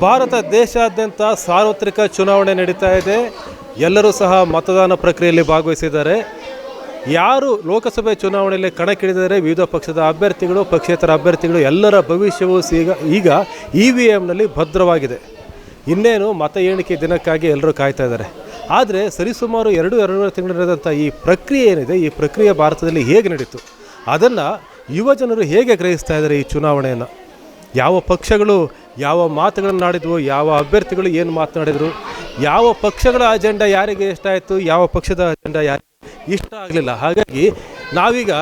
ಭಾರತ ದೇಶಾದ್ಯಂತ ಸಾರ್ವತ್ರಿಕ ಚುನಾವಣೆ ನಡೀತಾ ಇದೆ. ಎಲ್ಲರೂ ಸಹ ಮತದಾನ ಪ್ರಕ್ರಿಯೆಯಲ್ಲಿ ಭಾಗವಹಿಸಿದ್ದಾರೆ. ಯಾರು ಲೋಕಸಭೆ ಚುನಾವಣೆಯಲ್ಲಿ ಕಣಕ್ಕಿಳಿದರೆ ವಿವಿಧ ಪಕ್ಷದ ಅಭ್ಯರ್ಥಿಗಳು, ಪಕ್ಷೇತರ ಅಭ್ಯರ್ಥಿಗಳು, ಎಲ್ಲರ ಭವಿಷ್ಯವು ಈಗ ಈಗ ಇ ವಿ ಎಮ್ನಲ್ಲಿ ಭದ್ರವಾಗಿದೆ. ಇನ್ನೇನು ಮತ ಎಣಿಕೆ ದಿನಕ್ಕಾಗಿ ಎಲ್ಲರೂ ಕಾಯ್ತಾ ಇದ್ದಾರೆ. ಆದರೆ ಸರಿಸುಮಾರು ಎರಡು, ಎರಡೂವರೆ ತಿಂಗಳು ನಡೆದಂಥ ಈ ಪ್ರಕ್ರಿಯೆ ಏನಿದೆ, ಈ ಪ್ರಕ್ರಿಯೆ ಭಾರತದಲ್ಲಿ ಹೇಗೆ ನಡೀತು? ಅದನ್ನು ಯುವಜನರು ಹೇಗೆ ಗ್ರಹಿಸ್ತಾ ಇದ್ದಾರೆ ಈ ಚುನಾವಣೆಯನ್ನು? ಯಾವ ಪಕ್ಷಗಳು ಯಾವ ಮಾತುಗಳನ್ನು ಆಡಿದ್ವು ಯಾವ ಅಭ್ಯರ್ಥಿಗಳು ಏನು ಮಾತನಾಡಿದರು, ಯಾವ ಪಕ್ಷಗಳ ಅಜೆಂಡಾ ಯಾರಿಗೆ ಇಷ್ಟ ಆಯಿತು, ಯಾವ ಪಕ್ಷದ ಅಜೆಂಡಾ ಯಾರಿಗೆ ಇಷ್ಟ ಆಗಲಿಲ್ಲ. ಹಾಗಾಗಿ ನಾವೀಗ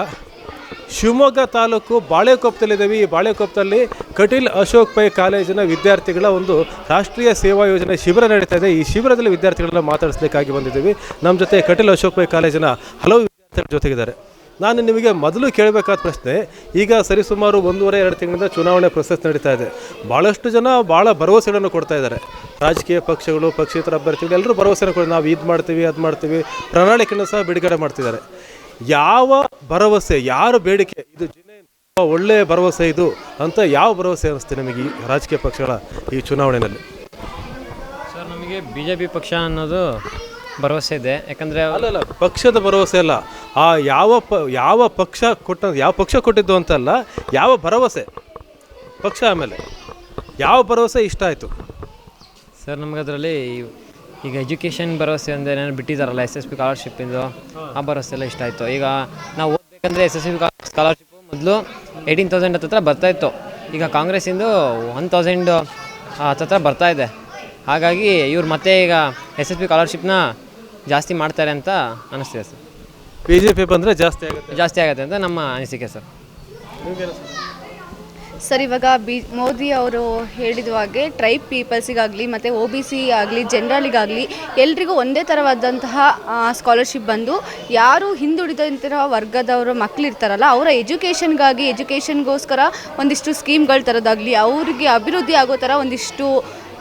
ಶಿವಮೊಗ್ಗ ತಾಲೂಕು ಬಾಳೆಕೊಪ್ಪದಲ್ಲಿದ್ದೀವಿ ಈ ಬಾಳೆಕೊಪ್ಪದಲ್ಲಿ ಕಟೀಲ್ ಅಶೋಕ್ ಪೈ ಕಾಲೇಜಿನ ವಿದ್ಯಾರ್ಥಿಗಳ ಒಂದು ರಾಷ್ಟ್ರೀಯ ಸೇವಾ ಯೋಜನೆ ಶಿಬಿರ ನಡೀತಾ ಇದೆ ಈ ಶಿಬಿರದಲ್ಲಿ ವಿದ್ಯಾರ್ಥಿಗಳನ್ನ ಮಾತಾಡಿಸ್ಲಿಕ್ಕಾಗಿ ಬಂದಿದ್ದೀವಿ. ನಮ್ಮ ಜೊತೆ ಕಟೀಲ್ ಅಶೋಕ್ ಪೈ ಕಾಲೇಜಿನ ಹಲವು ವಿದ್ಯಾರ್ಥಿಗಳ ಜೊತೆಗಿದ್ದಾರೆ. ನಾನು ನಿಮಗೆ ಮೊದಲು ಕೇಳಬೇಕಾದ ಪ್ರಶ್ನೆ, ಈಗ ಸರಿಸುಮಾರು ಒಂದೂವರೆ, ಎರಡು ತಿಂಗಳಿಂದ ಚುನಾವಣೆ ಪ್ರೊಸೆಸ್ ನಡೀತಾ ಇದೆ. ಭಾಳಷ್ಟು ಜನ ಭಾಳ ಭರವಸೆಗಳನ್ನು ಕೊಡ್ತಾ ಇದ್ದಾರೆ. ರಾಜಕೀಯ ಪಕ್ಷಗಳು, ಪಕ್ಷೇತರ ಅಭ್ಯರ್ಥಿಗಳು, ಎಲ್ಲರೂ ಭರವಸೆನ ಕೊಡಿ, ನಾವು ಇದು ಮಾಡ್ತೀವಿ, ಅದು ಮಾಡ್ತೀವಿ ಪ್ರಣಾಳಿಕೆಯನ್ನು ಸಹ ಬಿಡುಗಡೆ ಮಾಡ್ತಿದ್ದಾರೆ. ಯಾವ ಭರವಸೆ, ಯಾರ ಬೇಡಿಕೆ? ಇದು ಜಿಲ್ಲೆ ಒಳ್ಳೆಯ ಭರವಸೆ ಇದು ಅಂತ ಯಾವ ಭರವಸೆ ಅನಿಸ್ತೆ ನಮಗೆ ಈ ರಾಜಕೀಯ ಪಕ್ಷಗಳ ಈ ಚುನಾವಣೆಯಲ್ಲಿ? ಸರ್, ನಮಗೆ ಬಿ ಜೆ ಪಿ ಪಕ್ಷ ಅನ್ನೋದು ಭರವಸೆ ಇದೆ. ಯಾಕಂದರೆ ಅಲ್ಲ ಪಕ್ಷದ ಭರವಸೆ ಅಲ್ಲ. ಆ ಯಾವ ಪ ಯಾವ ಪಕ್ಷ ಕೊಟ್ಟ ಯಾವ ಪಕ್ಷ ಕೊಟ್ಟಿದ್ದು ಅಂತಲ್ಲ ಯಾವ ಭರವಸೆ? ಪಕ್ಷ ಆಮೇಲೆ. ಯಾವ ಭರವಸೆ ಇಷ್ಟ ಆಯಿತು? ಸರ್ ನಮ್ಗೆ ಅದರಲ್ಲಿ ಈಗ ಎಜುಕೇಷನ್ ಭರವಸೆ ಅಂದರೆ ಏನಾದ್ರು ಬಿಟ್ಟಿದ್ದಾರಲ್ಲ ಎಸ್ ಎಸ್ ಪಿ ಸ್ಕಾಲರ್ಶಿಪ್ಪಿಂದು ಆ ಭರವಸೆ ಎಲ್ಲ ಇಷ್ಟ ಆಯಿತು. ಈಗ ನಾವು ಓದಬೇಕಂದ್ರೆ ಎಸ್ ಎಸ್ ಪಿ ಸ್ಕಾಲರ್ಶಿಪ್ಪು ಮೊದಲು ಏಯ್ಟೀನ್ ತೌಸಂಡ್ ಹತ್ತತ್ರ ಬರ್ತಾಯಿತ್ತು ಈಗ ಕಾಂಗ್ರೆಸ್ಸಿಂದು ಒನ್ ತೌಸಂಡ್ ಹತ್ತತ್ರ ಬರ್ತಾ ಇದೆ. ಹಾಗಾಗಿ ಇವ್ರು ಮತ್ತೆ ಈಗ ಎಸ್ ಎಸ್ ಪಿ ಸ್ಕಾಲರ್ಶಿಪ್ನ ಜಾಸ್ತಿ ಮಾಡ್ತಾರೆ ಅಂತ ಅನಿಸ್ತಿದೆ ಸರ್. ಬಿ ಜೆ ಪಿ ಬಂದರೆ ಜಾಸ್ತಿ ಆಗುತ್ತೆ. ಜಾಸ್ತಿ ಆಗುತ್ತೆ ಅಂತ ನಮ್ಮ ಅನಿಸಿಕೆ ಸರ್. ಸರ್? ಇವಾಗ ಬಿ ಮೋದಿ ಅವರು ಹೇಳಿದ ಹಾಗೆ ಟ್ರೈಬ್ ಪೀಪಲ್ಸಿಗಾಗಲಿ ಮತ್ತು ಒ ಬಿ ಸಿ ಆಗಲಿ ಜನರಲಿಗಾಗಲಿ ಎಲ್ರಿಗೂ ಒಂದೇ ಥರವಾದಂತಹ ಸ್ಕಾಲರ್ಶಿಪ್ ಬಂದು ಯಾರು ಹಿಂದುಳಿದಂತಿರೋ ವರ್ಗದವರು ಮಕ್ಕಳಿರ್ತಾರಲ್ಲ ಅವರ ಎಜುಕೇಷನ್ಗಾಗಿ ಎಜುಕೇಷನ್ಗೋಸ್ಕರ ಒಂದಿಷ್ಟು ಸ್ಕೀಮ್ಗಳು ತರೋದಾಗಲಿ ಅವರಿಗೆ ಅಭಿವೃದ್ಧಿ ಆಗೋ ಥರ ಒಂದಿಷ್ಟು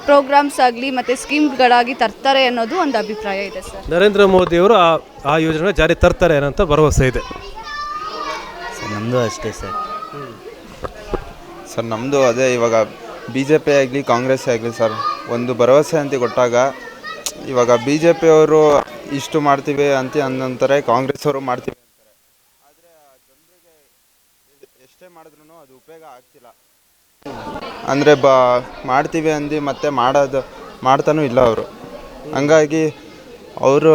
ಪ್ರೋಗ್ರಾಮ್ಸ್ ಆಗಲಿ ಮತ್ತು ಸ್ಕೀಮ್ಗಳಾಗಿ ತರ್ತಾರೆ ಅನ್ನೋದು ಒಂದು ಅಭಿಪ್ರಾಯ ಇದೆ ಸರ್. ನರೇಂದ್ರ ಮೋದಿಯವರು ಆ ಆ ಯೋಜನೆ ಜಾರಿ ತರ್ತಾರೆ ಅನ್ನೋಂಥ ಭರವಸೆ ಇದೆ. ಸರ್ ನಮ್ಮದು ಅಷ್ಟೇ ಸರ್. ಸರ್ ನಮ್ಮದು ಅದೇ ಇವಾಗ ಬಿ ಜೆ ಪಿ ಆಗಲಿ ಕಾಂಗ್ರೆಸ್ ಆಗಲಿ ಸರ್ ಒಂದು ಭರವಸೆ ಅಂತ ಕೊಟ್ಟಾಗ ಇವಾಗ ಬಿ ಜೆ ಪಿಯವರು ಇಷ್ಟು ಮಾಡ್ತೀವಿ ಅಂತ ಅಂದಂತಾರೆ ಕಾಂಗ್ರೆಸ್ ಅವರು ಮಾಡ್ತೀವಿ ಅಂತಾರೆ. ಆದರೆ ಜನರಿಗೆ ಎಷ್ಟೇ ಮಾಡಿದ್ರು ಅದು ಉಪಯೋಗ ಆಗ್ತಿಲ್ಲ. ಅಂದರೆ ಬ ಮಾಡ್ತೀವಿ ಅಂದು ಮತ್ತೆ ಮಾಡೋದು ಮಾಡ್ತಾನೂ ಇಲ್ಲ ಅವರು. ಹಂಗಾಗಿ ಅವರು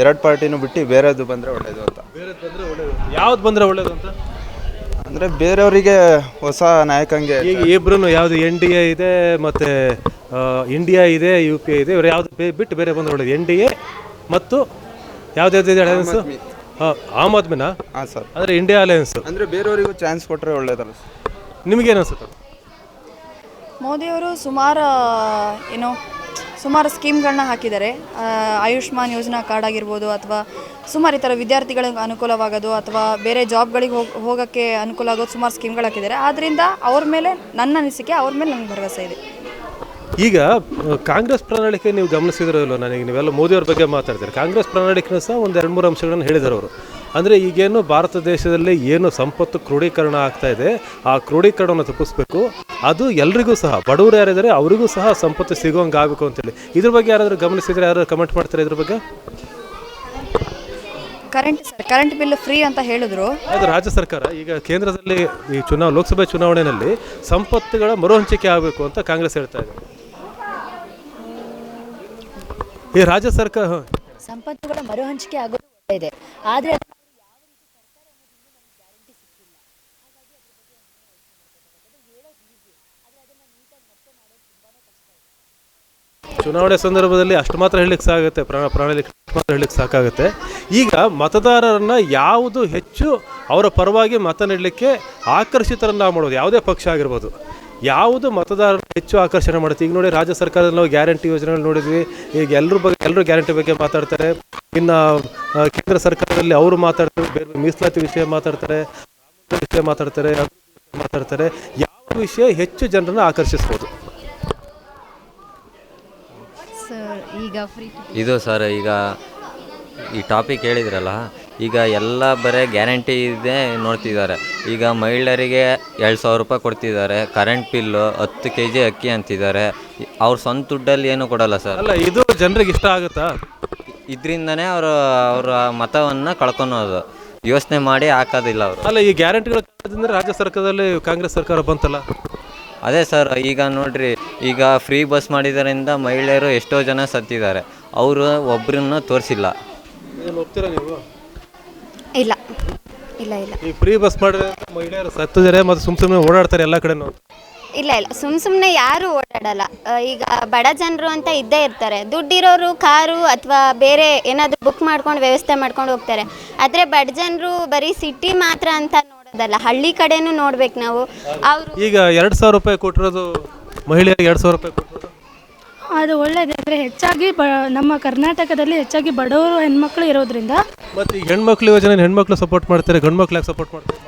ಎರಡು ಪಾರ್ಟಿನೂ ಬಿಟ್ಟು ಬೇರೆದು ಬಂದರೆ ಒಳ್ಳೆಯದು ಅಂತ. ಯಾವ್ದು ಬಂದರೆ ಒಳ್ಳೇದು ಅಂತ? ಅಂದರೆ ಬೇರೆಯವರಿಗೆ ಹೊಸ ನಾಯಕಂಗೆ ಈಗ ಇಬ್ರು ಯಾವುದು ಎನ್ ಡಿ ಎ ಇದೆ ಮತ್ತು ಇಂಡಿಯಾ ಇದೆ ಯು ಪಿ ಐ ಇದೆ ಇವರು ಯಾವುದು ಬೇ- ಬಿಟ್ಟು ಬೇರೆ ಬಂದರೆ ಒಳ್ಳೇದು. ಎನ್ ಡಿ ಎ ಮತ್ತು ಯಾವ್ದು ಅಲಯನ್ಸು ಹಾಂ ಆಮ್ ಆದ್ಮಿನಾ? ಹಾಂ ಸರ್. ಅಂದರೆ ಇಂಡಿಯಾ ಅಲಯನ್ಸು ಅಂದರೆ ಬೇರೆಯವರಿಗೂ ಚಾನ್ಸ್ ಕೊಟ್ಟರೆ ಒಳ್ಳೇದಲ್ಲ ನಿಮಗೇನು ಅನ್ಸುತ್ತೆ? ಮೋದಿಯವರು ಸುಮಾರು ಏನು ಸುಮಾರು ಸ್ಕೀಮ್ಗಳನ್ನ ಹಾಕಿದ್ದಾರೆ. ಆಯುಷ್ಮಾನ್ ಯೋಜನಾ ಕಾರ್ಡ್ ಆಗಿರ್ಬೋದು ಅಥವಾ ಸುಮಾರು ಈ ಥರ ವಿದ್ಯಾರ್ಥಿಗಳಿಗೆ ಅನುಕೂಲವಾಗೋದು ಅಥವಾ ಬೇರೆ ಜಾಬ್ಗಳಿಗೆ ಹೋಗಿ, ಹೋಗೋಕ್ಕೆ ಅನುಕೂಲ ಆಗೋದು ಸುಮಾರು ಸ್ಕೀಮ್ಗಳು ಹಾಕಿದ್ದಾರೆ. ಆದ್ದರಿಂದ ಅವ್ರ ಮೇಲೆ ನನ್ನ ಅನಿಸಿಕೆ, ಅವ್ರ ಮೇಲೆ ನನಗೆ ಭರವಸೆ ಇದೆ. ಈಗ, ಕಾಂಗ್ರೆಸ್ ಪ್ರಣಾಳಿಕೆ ನೀವು ಗಮನಿಸಿದ್ರಲ್ಲ ಇಲ್ಲೋ ನನಗೆ? ನೀವೆಲ್ಲ ಮೋದಿಯವ್ರ ಬಗ್ಗೆ ಮಾತಾಡ್ತೀರಿ. ಕಾಂಗ್ರೆಸ್ ಪ್ರಣಾಳಿಕೆನೂ ಸಹ ಒಂದು ಎರಡು ಮೂರು ಅಂಶಗಳನ್ನು ಹೇಳಿದರು ಅವರು ಅಂದರೆ ಈಗೇನು ಭಾರತ ದೇಶದಲ್ಲಿ ಏನು ಸಂಪತ್ತು ಕ್ರೋಢೀಕರಣ ಆಗ್ತಾ ಇದೆ ಆ ಕ್ರೋಢೀಕರಣವನ್ನು ತಪ್ಪಿಸ್ಬೇಕು. ಅದು ಎಲ್ರಿಗೂ ಸಹ ಬಡವರು ಯಾರಿದ್ದಾರೆ ಅವರಿಗೂ ಸಹ ಸಂಪತ್ತು ಸಿಗುವಂಗೆ ಆಗಬೇಕು ಅಂತೇಳಿ. ಇದ್ರ ಬಗ್ಗೆ ಯಾರಾದರೂ ಗಮನಿಸಿದ್ರೆ ಯಾರಾದರೂ ಕಮೆಂಟ್ ಮಾಡ್ತಾರೆ ಇದ್ರ ಬಗ್ಗೆ? Current sir current bill free ಅಂತ ಹೇಳಿದ್ರು. ಅದು ರಾಜ್ಯ ಸರ್ಕಾರ ಈಗ ಕೇಂದ್ರದಲ್ಲಿ ಈ ಚುನಾವ ಲೋಕಸಭೆ ಚುನಾವಣೆಯಲ್ಲಿ ಸಂಪತ್ತುಗಳ ಮರುಹಂಚಿಕೆ ಆಗಬೇಕು ಅಂತ ಕಾಂಗ್ರೆಸ್ ಹೇಳ್ತಾ ಇದೆ. ಈ ರಾಜ್ಯ ಸರ್ಕಾರ ಸಂಪತ್ತುಗಳ ಮರುಹಂಚಿಕೆ ಆಗೋದು ಒಳ್ಳೆಯದೆ ಆದರೆ ಚುನಾವಣೆ ಸಂದರ್ಭದಲ್ಲಿ ಅಷ್ಟು ಮಾತ್ರ ಹೇಳಲಿಕ್ಕೆ ಸಾಗುತ್ತೆ ಪ್ರಾಣ ಪ್ರಾಣಲಿಕ್ಕೆ ಮಾತ್ರ ಹೇಳಲಿಕ್ಕೆ ಸಾಕಾಗುತ್ತೆ. ಈಗ ಮತದಾರರನ್ನು ಯಾವುದು ಹೆಚ್ಚು ಅವರ ಪರವಾಗಿ ಮತ ನೀಡಲಿಕ್ಕೆ ಆಕರ್ಷಿತರನ್ನ ಮಾಡೋದು ಯಾವುದೇ ಪಕ್ಷ ಆಗಿರ್ಬೋದು. ಯಾವುದು ಮತದಾರರು ಹೆಚ್ಚು ಆಕರ್ಷಣೆ ಮಾಡುತ್ತೆ? ಈಗ ನೋಡಿ ರಾಜ್ಯ ಸರ್ಕಾರದಲ್ಲಿ ನಾವು ಗ್ಯಾರಂಟಿ ಯೋಜನೆಗಳು ನೋಡಿದ್ವಿ. ಈಗ ಎಲ್ಲರ ಬಗ್ಗೆ, ಎಲ್ಲರೂ ಗ್ಯಾರಂಟಿ ಬಗ್ಗೆ ಮಾತಾಡ್ತಾರೆ. ಇನ್ನು ಕೇಂದ್ರ ಸರ್ಕಾರದಲ್ಲಿ ಅವರು ಮಾತಾಡ್ತಾರೆ. ಬೇರೆ ಮೀಸಲಾತಿ ವಿಷಯ ಮಾತಾಡ್ತಾರೆ. ವಿಷಯ ಮಾತಾಡ್ತಾರೆ. ಮಾತಾಡ್ತಾರೆ. ಯಾವ ವಿಷಯ ಹೆಚ್ಚು ಜನರನ್ನು ಆಕರ್ಷಿಸ್ಬೋದು ಸರ್ ಈಗ ಫ್ರೀ ಇದು ಸರ್ ಈಗ ಈ ಟಾಪಿಕ್ ಹೇಳಿದ್ರಲ್ಲ ಈಗ ಎಲ್ಲ ಬರೀ ಗ್ಯಾರಂಟಿ ಇದೆ ನೋಡ್ತಿದ್ದಾರೆ. ಈಗ ಮಹಿಳೆಯರಿಗೆ ಎರಡು ಸಾವಿರ ರೂಪಾಯಿ ಕೊಡ್ತಿದ್ದಾರೆ ಕರೆಂಟ್ ಬಿಲ್ಲು ಹತ್ತು ಕೆ ಜಿ ಅಕ್ಕಿ ಅಂತಿದ್ದಾರೆ. ಅವ್ರ ಸ್ವಂತ ದುಡ್ಡಲ್ಲಿ ಏನು ಕೊಡಲ್ಲ ಸರ್. ಅಲ್ಲ ಇದು ಜನರಿಗೆ ಇಷ್ಟ ಆಗುತ್ತಾ? ಇದರಿಂದನೇ ಅವರು ಅವರ ಮತವನ್ನು ಕಳ್ಕೊಳೋದು. ಯೋಚನೆ ಮಾಡಿ ಹಾಕೋದಿಲ್ಲ ಅವರು. ಅಲ್ಲ ಈ ಗ್ಯಾರಂಟಿಗಳು ರಾಜ್ಯ ಸರ್ಕಾರದಲ್ಲಿ ಕಾಂಗ್ರೆಸ್ ಸರ್ಕಾರ ಬಂತಲ್ಲ? ಅದೇ ಸರ್ ಈಗ ನೋಡ್ರಿ ಈಗ ಫ್ರೀ ಬಸ್ ಮಾಡಿದ್ದರಿಂದ ಮಹಿಳೆಯರು ಎಷ್ಟೋ ಜನ ಸತ್ತಿದ್ದಾರೆ. ಅವರು ಒಬ್ಬರನ್ನ ತೋರಿಸಿಲ್ಲ. ಒಪ್ತೀರಾ ನೀವು? ಇಲ್ಲ. ಇಲ್ಲ ಇಲ್ಲ. ಈ ಫ್ರೀ ಬಸ್ ಮಾಡಿದ್ರೆ ಮಹಿಳೆಯರು ಸತ್ತಿದ್ದಾರೆ ಮತ್ತು ಸುಮ್ ಸುಮ್ಮನೆ ಓಡಾಡ್ತಾರೆ ಎಲ್ಲ ಕಡೆನೂ? ಇಲ್ಲ ಇಲ್ಲ. ಸುಮ್ಮ ಸುಮ್ಮನೆ ಯಾರು ಓಡಾಡಲ್ಲ. ಆ, ಈಗ ಬಡ ಜನರು ಅಂತ ಇದ್ದೇ ಇರ್ತಾರೆ. ದುಡ್ಡಿರೋರು ಕಾರು ಅಥವಾ ಬೇರೆ ಏನಾದರೂ ಬುಕ್ ಮಾಡ್ಕೊಂಡು ವ್ಯವಸ್ಥೆ ಮಾಡ್ಕೊಂಡು ಹೋಗ್ತಾರೆ. ಆದರೆ ಬಡ ಜನರು ಬರೀ ಸಿಟಿ ಮಾತ್ರ ಅಂತ ನೋಡೋದಲ್ಲ. ಹಳ್ಳಿ ಕಡೆನೂ ನೋಡ್ಬೇಕು ನಾವು. ಅವರು ಈಗ ಎರಡು ಸಾವಿರ ರೂಪಾಯಿ ಕೊಟ್ಟಿರೋದು ಮಹಿಳೆಯರಿಗೆ ಎರಡು ಸಾವಿರ ರೂಪಾಯಿ ಅದು ಒಳ್ಳೇದು ಅಂದರೆ ಹೆಚ್ಚಾಗಿ ಬ ನಮ್ಮ ಕರ್ನಾಟಕದಲ್ಲಿ ಹೆಚ್ಚಾಗಿ ಬಡವರು ಹೆಣ್ಮಕ್ಳು ಇರೋದ್ರಿಂದ ಮತ್ತು ಈ ಹೆಣ್ಮಕ್ಳು ಯೋಜನೆ ಹೆಣ್ಮಕ್ಳು ಸಪೋರ್ಟ್ ಮಾಡ್ತಾರೆ ಗಂಡು ಮಕ್ಳು ಯಾಕೆ ಸಪೋರ್ಟ್ ಮಾಡ್ತಾರೆ?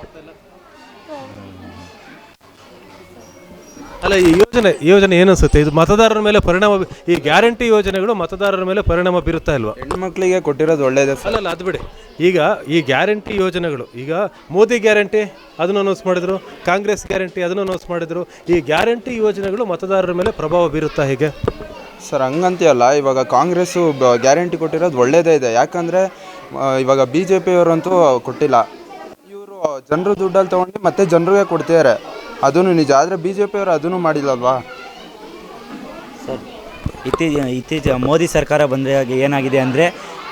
ಅಲ್ಲ ಈ ಯೋಜನೆ ಈ ಯೋಜನೆ ಏನು ಅನ್ಸುತ್ತೆ ಇದು ಮತದಾರರ ಮೇಲೆ ಪರಿಣಾಮ ಬಿ- ಈ ಗ್ಯಾರಂಟಿ ಯೋಜನೆಗಳು ಮತದಾರರ ಮೇಲೆ ಪರಿಣಾಮ ಬೀರುತ್ತಾ ಇಲ್ವಾ? ಹೆಣ್ಮಕ್ಳಿಗೆ ಕೊಟ್ಟಿರೋದು ಒಳ್ಳೇದೇ ಸರ್. ಅಲ್ಲ ಅದು ಬಿಡಿ ಈಗ ಈ ಗ್ಯಾರಂಟಿ ಯೋಜನೆಗಳು ಈಗ ಮೋದಿ ಗ್ಯಾರಂಟಿ ಅದನ್ನು ಅನೌನ್ಸ್ ಮಾಡಿದ್ರು ಕಾಂಗ್ರೆಸ್ ಗ್ಯಾರಂಟಿ ಅದನ್ನು ಅನೌನ್ಸ್ ಮಾಡಿದ್ರು ಈ ಗ್ಯಾರಂಟಿ ಯೋಜನೆಗಳು ಮತದಾರರ ಮೇಲೆ ಪ್ರಭಾವ ಬೀರುತ್ತಾ ಹೇಗೆ? ಸರ್ ಹಂಗಂತೀಯಲ್ಲ ಇವಾಗ ಕಾಂಗ್ರೆಸ್ಸು ಬ- ಗ್ಯಾರಂಟಿ ಕೊಟ್ಟಿರೋದು ಒಳ್ಳೇದೇ ಇದೆ. ಯಾಕಂದರೆ ಇವಾಗ ಬಿ ಜೆ ಪಿಯವರಂತೂ ಕೊಟ್ಟಿಲ್ಲ. ಇವರು ಜನರು ದುಡ್ಡಲ್ಲಿ ತೊಗೊಂಡು ಮತ್ತೆ ಜನರಿಗೆ ಕೊಡ್ತಿದ್ದಾರೆ. ಅದೂ ನಿಜ, ಆದರೆ ಬಿ ಜೆ ಪಿಯವರು ಅದನ್ನು ಮಾಡಿಲ್ಲಲ್ವಾ? ಸರ್, ಇತ್ತೀಚೆ ಇತ್ತೀಚೆ ಮೋದಿ ಸರ್ಕಾರ ಬಂದಾಗ ಏನಾಗಿದೆ ಅಂದರೆ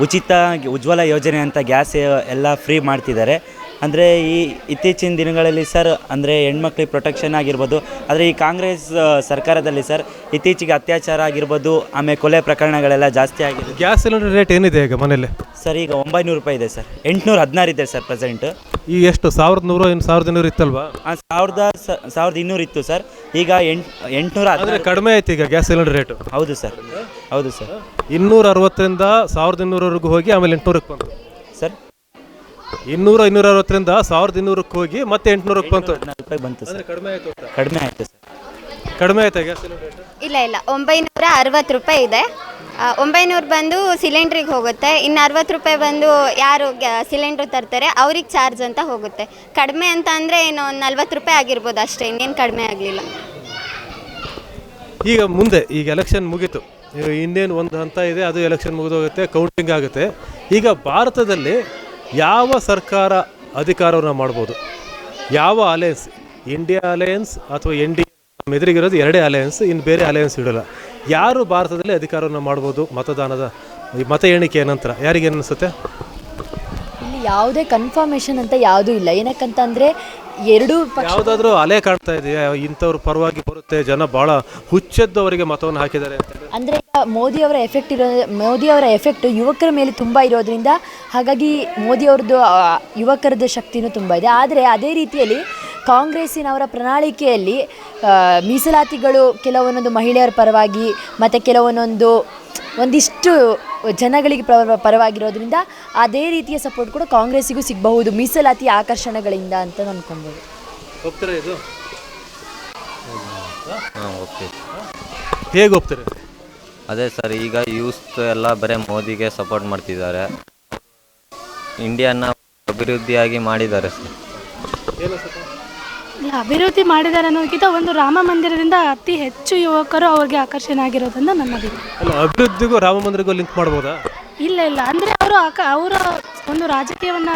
ಉಚಿತ ಉಜ್ವಲ ಯೋಜನೆ ಅಂತ ಗ್ಯಾಸ್ ಎಲ್ಲ ಫ್ರೀ ಮಾಡ್ತಿದ್ದಾರೆ. ಅಂದರೆ ಈ ಇತ್ತೀಚಿನ ದಿನಗಳಲ್ಲಿ ಸರ್ ಅಂದರೆ ಹೆಣ್ಮಕ್ಳಿಗೆ ಪ್ರೊಟೆಕ್ಷನ್ ಆಗಿರ್ಬೋದು ಆದರೆ ಈ ಕಾಂಗ್ರೆಸ್ ಸರ್ಕಾರದಲ್ಲಿ ಸರ್ ಇತ್ತೀಚೆಗೆ ಅತ್ಯಾಚಾರ ಆಗಿರ್ಬೋದು ಆಮೇಲೆ ಕೊಲೆ ಪ್ರಕರಣಗಳೆಲ್ಲ ಜಾಸ್ತಿ ಆಗಿದೆ ಗ್ಯಾಸ್ ಸಿಲಿಂಡರ್ ರೇಟ್ ಏನಿದೆ ಈಗ ಮನೇಲಿ ಸರ್ ಈಗ ಒಂಬೈನೂರು ರೂಪಾಯಿ ಇದೆ ಸರ್. ಎಂಟುನೂರ ಹದಿನಾರು ಇದೆ ಸರ್ ಪ್ರೆಸೆಂಟ್ ಈ ಎಷ್ಟು ಸಾವಿರದ ನೂರು ಇನ್ನು ಸಾವಿರದ ಇನ್ನೂರು ಇತ್ತಲ್ವಾ? ಸಾವಿರದ ಸ- ಸಾವಿರದ ಇನ್ನೂರು ಇತ್ತು ಸರ್. ಈಗ ಎಂಟು ಎಂಟುನೂರ ಅಂದರೆ ಕಡಿಮೆ ಆಯ್ತು ಈಗ ಗ್ಯಾಸ್ ಸಿಲಿಂಡರ್ ರೇಟು. ಹೌದು ಸರ್. ಹೌದು ಸರ್. ಇನ್ನೂರ ಅರವತ್ತರಿಂದ ಸಾವಿರದ ಇನ್ನೂರವರೆಗೂ ಹೋಗಿ ಆಮೇಲೆ ಎಂಟುನೂರಕ್ಕೆ ಬಂತು. ಸರ್ ಇನ್ನೂರ ಇನ್ನೂರ ಅರವತ್ತರಿಂದ ಸಾವಿರದ ಇನ್ನೂರಕ್ಕೆ ಹೋಗಿ ಮತ್ತೆ ಎಂಟುನೂರಕ್ಕೆ ಬಂತು. ರೂಪಾಯಿ ಬಂತು ಸರ್. ಕಡಿಮೆ ಆಯ್ತು ಅಂತ. ಕಡಿಮೆ ಆಯಿತು ಸರ್. ಕಡಿಮೆ ಆಯ್ತಾ ಗ್ಯಾಸ್ ಸಿಲಿಂಡರ್ ಇಲ್ಲ ಇಲ್ಲ. ಒಂಬೈನೂರ ಅರವತ್ತು ರೂಪಾಯಿ ಇದೆ. ಆ, ಒಂಬೈನೂರು ಬಂದು ಸಿಲಿಂಡ್ರಿಗೆ ಹೋಗುತ್ತೆ. ಇನ್ನು ಅರವತ್ತು ರೂಪಾಯಿ ಬಂದು ಯಾರು ಸಿಲಿಂಡ್ರ್ ತರ್ತಾರೆ ಅವ್ರಿಗೆ ಚಾರ್ಜ್ ಅಂತ ಹೋಗುತ್ತೆ. ಕಡಿಮೆ ಅಂತ ಅಂದರೆ ಏನು ಒಂದು ನಲ್ವತ್ತು ರೂಪಾಯಿ ಆಗಿರ್ಬೋದು ಅಷ್ಟೇ ಇನ್ನೇನು ಕಡಿಮೆ ಆಗಲಿಲ್ಲ. ಈಗ ಮುಂದೆ ಈಗ ಎಲೆಕ್ಷನ್ ಮುಗೀತು. ಈಗ ಇನ್ನೇನು ಒಂದು ಹಂತ ಇದೆ ಅದು ಎಲೆಕ್ಷನ್ ಮುಗಿದೋಗುತ್ತೆ ಕೌಂಟಿಂಗ್ ಆಗುತ್ತೆ. ಈಗ ಭಾರತದಲ್ಲಿ ಯಾವ ಸರ್ಕಾರ ಅಧಿಕಾರವನ್ನು ಮಾಡ್ಬೋದು? ಯಾವ ಅಲಯನ್ಸ್ ಇಂಡಿಯಾ ಅಲಯನ್ಸ್ ಅಥವಾ ಎನ್ ಡಿ ಎದುರಿಗಿರೋದು ಎರಡೇ ಅಲಯನ್ಸ್ ಇನ್ನು ಬೇರೆ ಅಲಯನ್ಸ್ ಇಡಲ್ಲ. ಯಾರು ಭಾರತದಲ್ಲಿ ಅಧಿಕಾರವನ್ನು ಮಾಡ್ಬೋದು? ಮತದಾನದ ಈ ಮತ ಎಣಿಕೆಯ ನಂತರ ಯಾರಿಗೇನು ಅನಿಸುತ್ತೆ? ಇಲ್ಲಿ ಯಾವುದೇ ಕನ್ಫರ್ಮೇಷನ್ ಅಂತ ಯಾವುದೂ ಇಲ್ಲ. ಏನಕ್ಕಂತಂದರೆ ಎರಡೂ ಪಕ್ಷ ಯಾವುದಾದ್ರೂ ಅಲೆ ಕಾಣ್ತಾ ಇದೆ ಇಂಥವ್ರ ಪರವಾಗಿ ಬರುತ್ತೆ. ಜನ ಬಹಳ ಹುಚ್ಚೆದ್ದು ಅವರಿಗೆ ಮತವನ್ನು ಹಾಕಿದ್ದಾರೆ ಅಂತ ಹೇಳಿ. ಅಂದರೆ ಈಗ ಮೋದಿಯವರ ಎಫೆಕ್ಟ್ ಇರೋ ಮೋದಿ ಅವರ ಎಫೆಕ್ಟ್ ಯುವಕರ ಮೇಲೆ ತುಂಬ ಇರೋದ್ರಿಂದ ಹಾಗಾಗಿ ಮೋದಿಯವ್ರದ್ದು ಆ, ಯುವಕರದ್ದು ಶಕ್ತಿನೂ ತುಂಬ ಇದೆ. ಆದರೆ ಅದೇ ರೀತಿಯಲ್ಲಿ ಕಾಂಗ್ರೆಸ್ಸಿನವರ ಪ್ರಣಾಳಿಕೆಯಲ್ಲಿ ಆ, ಮೀಸಲಾತಿಗಳು ಕೆಲವೊಂದೊಂದು ಮಹಿಳೆಯರ ಪರವಾಗಿ ಮತ್ತು ಕೆಲವೊಂದೊಂದು ಒಂದಿಷ್ಟು ಜನಗಳಿಗೆ ಪರ ಪರವಾಗಿರೋದ್ರಿಂದ ಅದೇ ರೀತಿಯ ಸಪೋರ್ಟ್ ಕೂಡ ಕಾಂಗ್ರೆಸ್ಸಿಗೂ ಸಿಗಬಹುದು. ಮೀಸಲಾತಿ ಆಕರ್ಷಣೆಗಳಿಂದ ಅಂತ ಅಂದ್ಕೊಬೋದು ಇದು? ಹಾಂ ಓಕೆ. ಹೇಗೆ ಹೋಗ್ತಾರೆ? ಅದೇ ಸರ್ ಈಗ ಯೂಸ್ ಎಲ್ಲ ಬರೀ ಮೋದಿಗೆ ಸಪೋರ್ಟ್ ಮಾಡ್ತಿದ್ದಾರೆ. ಇಂಡಿಯಾನ ಅಭಿವೃದ್ಧಿಯಾಗಿ ಮಾಡಿದ್ದಾರೆ ಸರ್? ಇಲ್ಲ ಅಭಿವೃದ್ಧಿ ಮಾಡಿದ್ದಾರೆ ಅನ್ನೋದಕ್ಕಿಂತ ಒಂದು ರಾಮ ಮಂದಿರದಿಂದ ಅತಿ ಹೆಚ್ಚು ಯುವಕರು ಅವ್ರಿಗೆ ಆಕರ್ಷಣೆ ಆಗಿರೋದನ್ನ ನನ್ನ ಅಲ್ಲ ಅಭಿವೃದ್ಧಿಗೂ ರಾಮ ಮಂದಿರಗೂ ಲಿಂಕ್ ಮಾಡ್ಬೋದಾ? ಇಲ್ಲ ಇಲ್ಲ ಅಂದರೆ ಅವರು ಆಕ ಅವರ ಒಂದು ರಾಜಕೀಯವನ್ನು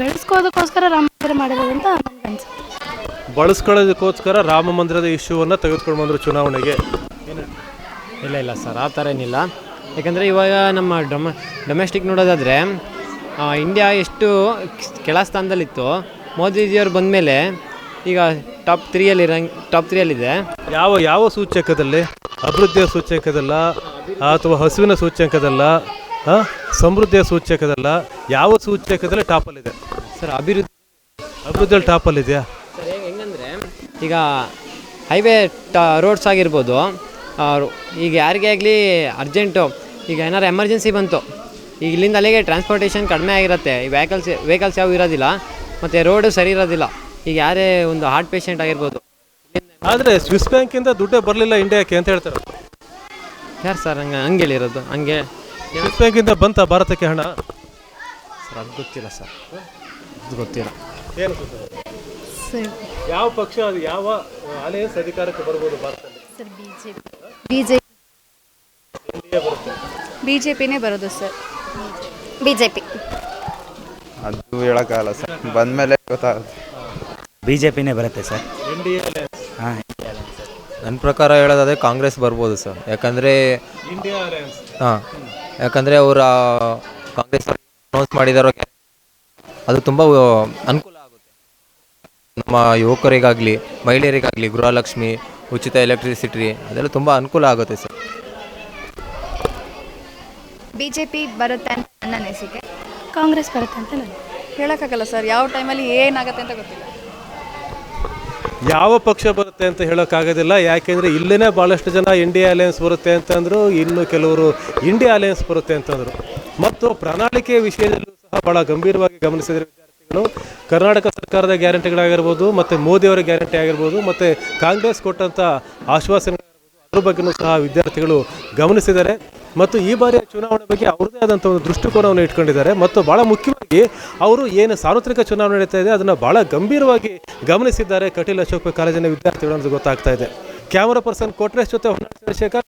ಬೆಳೆಸ್ಕೋದಕ್ಕೋಸ್ಕರ ರಾಮ ಮಂದಿರ ಮಾಡಿರೋದಂತ ಅನ್ಸುತ್ತೆ. ಬಳಸ್ಕೊಳ್ಳೋದಕ್ಕೋಸ್ಕರ ರಾಮ ಮಂದಿರದ ಇಶ್ಯೂವನ್ನು ತೆಗೆದುಕೊಂಡು ಬಂದರು ಚುನಾವಣೆಗೆ. ಇಲ್ಲ ಇಲ್ಲ ಸರ್ ಆ ಥರ ಏನಿಲ್ಲ. ಯಾಕಂದರೆ ಇವಾಗ ನಮ್ಮ ಡೊಮ ಡೊಮೆಸ್ಟಿಕ್ ನೋಡೋದಾದರೆ ಇಂಡಿಯಾ ಎಷ್ಟು ಕೆಳ ಸ್ಥಾನದಲ್ಲಿತ್ತು. ಮೋದಿಜಿಯವ್ರು ಬಂದಮೇಲೆ ಈಗ ಟಾಪ್ ತ್ರೀಯಲ್ಲಿ ರಂಗ್ ಟಾಪ್ ತ್ರೀಯಲ್ಲಿದೆ ಯಾವ ಯಾವ ಸೂಚ್ಯಂಕದಲ್ಲಿ? ಅಭಿವೃದ್ಧಿಯ ಸೂಚ್ಯಂಕದಲ್ಲ ಅಥವಾ ಹಸುವಿನ ಸೂಚ್ಯಂಕದಲ್ಲ ಆ, ಸಮೃದ್ಧಿಯ ಸೂಚ್ಯಂಕದಲ್ಲ ಯಾವ ಸೂಚ್ಯಂಕದಲ್ಲಿ ಟಾಪಲ್ಲಿದೆ ಸರ್ ಅಭಿವೃದ್ಧಿ ಅಭಿವೃದ್ಧಿಯಲ್ಲಿ ಟಾಪಲ್ಲಿದೆಯಾ ಸರ್ ಹೇಗೆ ಹೆಂಗಂದರೆ ಈಗ ಹೈವೇ ಟ ರೋಡ್ಸ್ ಆಗಿರ್ಬೋದು ಆ, ರೋ- ಈಗ ಯಾರಿಗೆ ಆಗಲಿ ಅರ್ಜೆಂಟು ಈಗ ಏನಾರು ಎಮರ್ಜೆನ್ಸಿ ಬಂತು ಈಗ ಇಲ್ಲಿಂದ ಅಲ್ಲಿಗೆ ಟ್ರಾನ್ಸ್ಪೋರ್ಟೇಷನ್ ಕಡಿಮೆ ಆಗಿರುತ್ತೆ ಈ ವೆಹಿಕಲ್ಸ್ ವೆಹಿಕಲ್ಸ್ ಯಾವ ಇರೋದಿಲ್ಲ ಮತ್ತು ರೋಡು ಸರಿ ಇರೋದಿಲ್ಲ. ಈಗ ಯಾರೇ ಒಂದು ಹಾರ್ಟ್ ಪೇಷಂಟ್ ಆಗಿರ್ಬೋದು. ಆದರೆ ಸ್ವಿಸ್ ಬ್ಯಾಂಕಿಂದ ದುಡ್ಡೇ ಬರಲಿಲ್ಲ ಇಂಡಿಯಾಕ್ಕೆ ಅಂತ ಹೇಳ್ತಾರೆ. ಯಾರು ಸರ್ ಹಂಗೆ ಹಂಗೆ ಹೇಳಿರೋದು ಹಂಗೆ ಸ್ವಿಸ್ ಬ್ಯಾಂಕಿಂದ ಬಂತ ಭಾರತಕ್ಕೆ ಹಣ? ಸರ್ ಅದು ಗೊತ್ತಿಲ್ಲ ಸರ್ ಅದು ಗೊತ್ತಿಲ್ಲ. ಏನು? ಯಾವ ಪಕ್ಷ ಅದು ಯಾವ ಅಲೆಯನ್ಸ್ ಅಧಿಕಾರಕ್ಕೆ ಬರ್ಬೋದು ಭಾರತದಲ್ಲಿ? Sir B J P B J NDA B J ಪಿನೇ ಬರೋದು ಸರ್ ಬಿ ಜೆ ಪಿ ಅದು ಹೇಳೋಕ್ಕಾಗಲ್ಲ ಸರ್ ಬಂದಮೇಲೆ ಗೊತ್ತಾಗುತ್ತೆ. ಬಿ ಜೆ ಪಿನೇ ಬರುತ್ತೆ ಸರ್ ಹಾಂ. ನನ್ನ ಪ್ರಕಾರ ಹೇಳೋದಾದ್ರೆ ಕಾಂಗ್ರೆಸ್ ಬರ್ಬೋದು ಸರ್. ಯಾಕಂದರೆ ಹಾಂ. ಯಾಕಂದರೆ ಅವರ ಕಾಂಗ್ರೆಸ್ ಅನೌನ್ಸ್ ಮಾಡಿದಾರೋ ಅದು ತುಂಬ ಅನುಕೂಲ ಆಗುತ್ತೆ. ನಮ್ಮ ಯುವಕರಿಗಾಗಲಿ ಮಹಿಳೆಯರಿಗಾಗಲಿ ಗೃಹಲಕ್ಷ್ಮಿ ಉಚಿತ ಎಲೆಕ್ಟ್ರಿಸಿಟಿ ಅದೆಲ್ಲ ತುಂಬ ಅನುಕೂಲ ಆಗುತ್ತೆ ಸರ್. ಬಿಜೆಪಿ ಜೆ ಪಿ ಬರುತ್ತೆ ಅಂತ ನನ್ನ ಅನಿಸಿಕೆ. ಕಾಂಗ್ರೆಸ್ ಬರುತ್ತೆ ಅಂತ ನಾನು ಹೇಳೋಕ್ಕಾಗಲ್ಲ ಸರ್. ಯಾವ ಟೈಮಲ್ಲಿ ಏನಾಗುತ್ತೆ ಅಂತ ಗೊತ್ತಿಲ್ಲ. ಯಾವ ಪಕ್ಷ ಬರುತ್ತೆ ಅಂತ ಹೇಳೋಕ್ಕಾಗೋದಿಲ್ಲ. ಯಾಕೆಂದರೆ ಇಲ್ಲೇ ಭಾಳಷ್ಟು ಜನ ಇಂಡಿಯಾ ಅಲಯನ್ಸ್ ಬರುತ್ತೆ ಅಂತಂದರು, ಇನ್ನು ಕೆಲವರು ಇಂಡಿಯಾ ಅಲಯನ್ಸ್ ಬರುತ್ತೆ ಅಂತಂದರು. ಮತ್ತು ಪ್ರಣಾಳಿಕೆಯ ವಿಷಯದಲ್ಲೂ ಸಹ ಭಾಳ ಗಂಭೀರವಾಗಿ ಗಮನಿಸಿದರೆ ಕರ್ನಾಟಕ ಸರ್ಕಾರದ ಗ್ಯಾರಂಟಿಗಳಾಗಿರ್ಬೋದು, ಮತ್ತು ಮೋದಿಯವರ ಗ್ಯಾರಂಟಿ ಆಗಿರ್ಬೋದು, ಮತ್ತು ಕಾಂಗ್ರೆಸ್ ಕೊಟ್ಟಂಥ ಆಶ್ವಾಸನೆ ಅದ್ರ ಬಗ್ಗೆಯೂ ಸಹ ವಿದ್ಯಾರ್ಥಿಗಳು ಗಮನಿಸಿದ್ದಾರೆ. ಮತ್ತು ಈ ಬಾರಿಯ ಚುನಾವಣೆ ಬಗ್ಗೆ ಅವ್ರದ್ದೇ ಆದಂಥ ಒಂದು ದೃಷ್ಟಿಕೋನವನ್ನು ಇಟ್ಕೊಂಡಿದ್ದಾರೆ. ಮತ್ತು ಭಾಳ ಮುಖ್ಯವಾಗಿ ಅವರು ಏನು ಸಾರ್ವತ್ರಿಕ ಚುನಾವಣೆ ನಡೀತಾ ಇದೆ, ಅದನ್ನು ಭಾಳ ಗಂಭೀರವಾಗಿ ಗಮನಿಸಿದ್ದಾರೆ ಕಟೀಲ್ ಅಶೋಕ್ ಕಾಲೇಜಿನ ವಿದ್ಯಾರ್ಥಿಗಳು ಅನ್ನೋದು ಗೊತ್ತಾಗ್ತಾ ಇದೆ. ಕ್ಯಾಮರಾ ಪರ್ಸನ್ ಕೋಟ್ರೇಶ್ ಜೊತೆ ಹೊನ್ನಾಳಿ ಚಂದ್ರಶೇಖರ್.